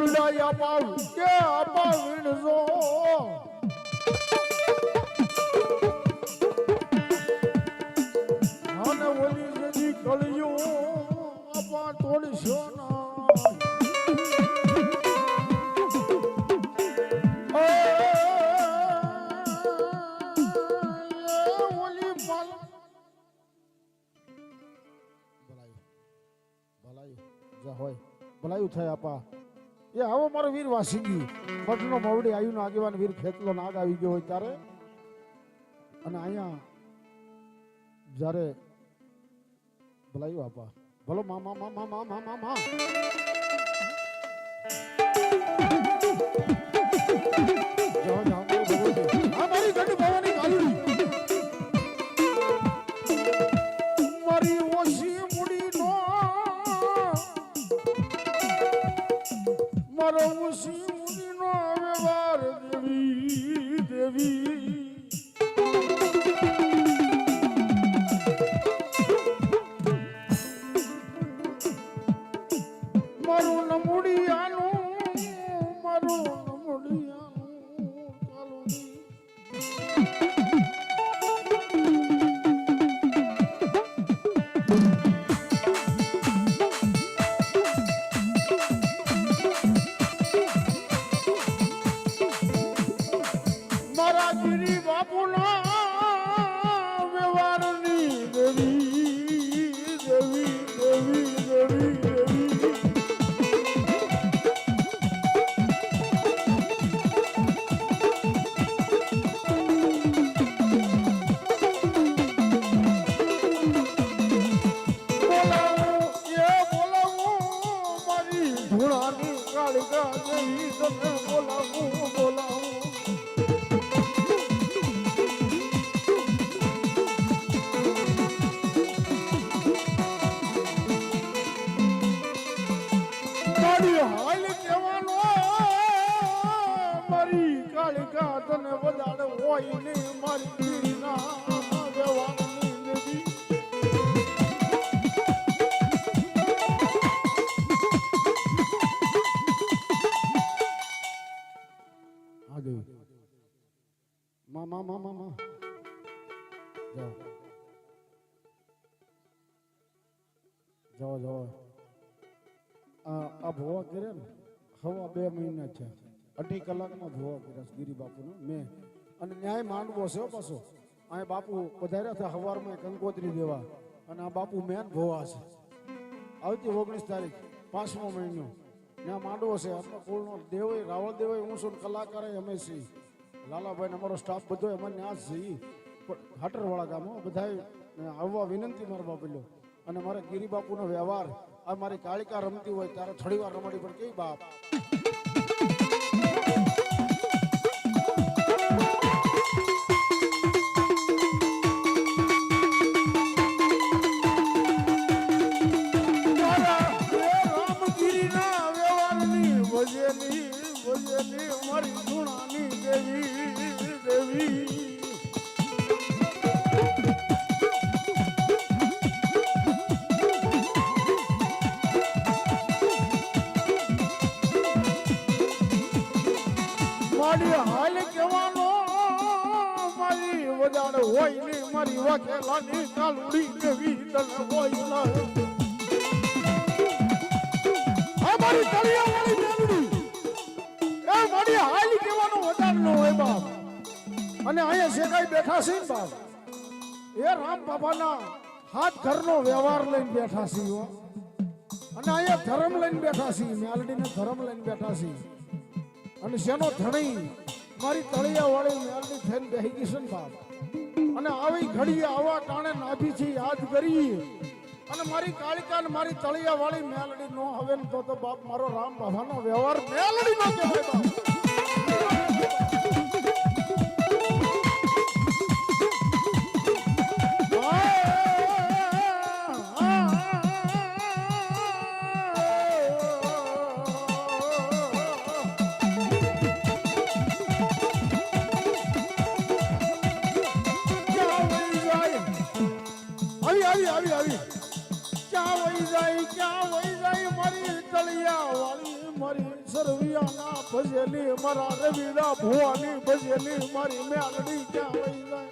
ફૂલડાઈ આપા કે આપા વીણજો અને ઓલી જજી કળિયું આપા તોડશો ના ભલાયું થાય આપા. એ આવો મારો વીર વાસીગી પટનો મવડી આવ્યું ને આગેવાન વીર ખેતલો નાગ આવી ગયો હોય ત્યારે. અને અહીંયા જ્યારે ભલાયું આપા. ભલો મા મા મા મા મા મા મા. ನುಡಿಯಾನು ધૂળાની કાળિકા દેવી તને બોલાવું બોલાવું મારી હાલ કહેવાનો મારી કાળિકા તને વધારે હોય ને મારી મા મા મા મા મા જાઓ જાઓ જાઓ આ ભોવા કરે ને? હવા બે મહિના છે અઢી કલાકમાં ભોવા કર્યા છે ગિરી બાપુનો મેં. અને ન્યાય માંડવો છે પાછો. અહીંયા બાપુ પધાર્યા છે હવારમાં કંકોત્રી દેવા. અને આ બાપુ મેન ભોવા છે. આવતી ઓગણીસ તારીખ, પાંચમો મહિનો. ત્યાં માંડવો છે. આપણા કુળનો દેવય રાવળ દેવય હું છું કલાકાર અમે છીએ. લાલાભાઈ અમારો સ્ટાફ બધો અમે ત્યાં જઈ હાટરવાળા ગામો બધાય આવવા વિનંતી મારા બાપલ્યો અને મારા ગિરિબાપુનો વ્યવહાર, આ મારી કાળિકા રમતી હોય ત્યારે થોડી વાર રમાડી, પણ કેવી બાપ. મારા મારી ગુણાની દેવી દેવી. મારી હાલ કહેવાનો, મારી વજાણ હોય ને મારી વાઘેલાની ચાલુડી કેવી તને હોય મારી અને અહીંયા જે કઈ બેઠા છે ને એ રામ બાબાના હાથ ઘરનો વ્યવહાર લઈને બેઠા છે અને અહીંયા ધર્મ લઈને બેઠા છીએ મેલડીને ધર્મ લઈને બેઠા છીએ અને શેનો ધણી, મારી તળિયા વાળી મેલડી થઈને બેહી ગઈ છે ને બાપ. અને આવી ઘડીએ આવા નાભી છે, યાદ કરી અને મારી કાળિકા ને મારી તળિયા વાળી મેલડી નો હવે તો બાપ મારો રામ બાબાનો વ્યવહાર મેલડી નો કહેવાય બાપ. સરવિયાના ભજેલી મારા રવિના ભુવાની ભજેલી મારી મેલડી ક્યાં વહી જાય?